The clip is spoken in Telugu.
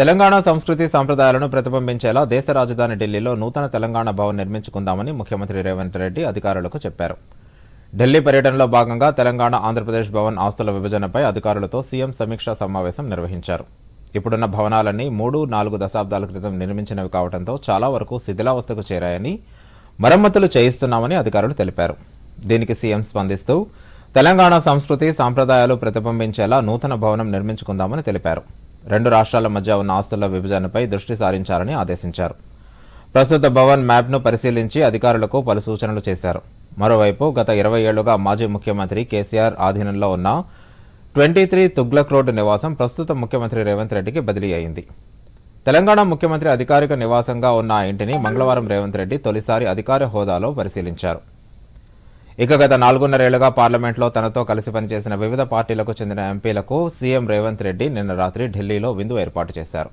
తెలంగాణ సంస్కృతి సంప్రదాయాలను ప్రతిబింబించేలా దేశ రాజధాని ఢిల్లీలో నూతన తెలంగాణ భవన్ నిర్మించుకుందామని ముఖ్యమంత్రి రేవంత్ రెడ్డి అధికారులకు చెప్పారు. ఢిల్లీ పర్యటనలో భాగంగా తెలంగాణ ఆంధ్రప్రదేశ్ భవన్ ఆస్తుల విభజనపై అధికారులతో సీఎం సమీక్షా సమావేశం నిర్వహించారు. ఇప్పుడున్న భవనాలన్నీ మూడు నాలుగు దశాబ్దాల క్రితం నిర్మించినవి కావడంతో చాలా వరకు శిథిలావస్థకు చేరాయని మరమ్మతులు చేయిస్తున్నామని అధికారులు తెలిపారు. దీనికి సీఎం స్పందిస్తూ తెలంగాణ సంస్కృతి సాంప్రదాయాలు ప్రతిబింబించేలా నూతన భవనం నిర్మించుకుందామని తెలిపారు. రెండు రాష్ట్రాల మధ్య ఉన్న ఆస్తుల విభజనపై దృష్టి సారించాలని ఆదేశించారు. ప్రస్తుత భవన్ మ్యాప్ను పరిశీలించి అధికారులకు పలు సూచనలు చేశారు. మరోవైపు గత ఇరవై ఏళ్ళుగా మాజీ ముఖ్యమంత్రి కేసీఆర్ ఆధీనంలో ఉన్న ట్వంటీ త్రీ తుగ్లక్ రోడ్డు నివాసం ప్రస్తుత ముఖ్యమంత్రి రేవంత్ రెడ్డికి బదిలీ అయింది. తెలంగాణ ముఖ్యమంత్రి అధికారిక నివాసంగా ఉన్న ఆ ఇంటిని మంగళవారం రేవంత్ రెడ్డి తొలిసారి అధికార హోదాలో పరిశీలించారు. ఇక గత నాలుగున్నరేళ్ళుగా పార్లమెంట్లో తనతో కలిసి పనిచేసిన వివిధ పార్టీలకు చెందిన ఎంపీలకు సీఎం రేవంత్ రెడ్డి నిన్న రాత్రి ఢిల్లీలో విందు ఏర్పాటు చేశారు.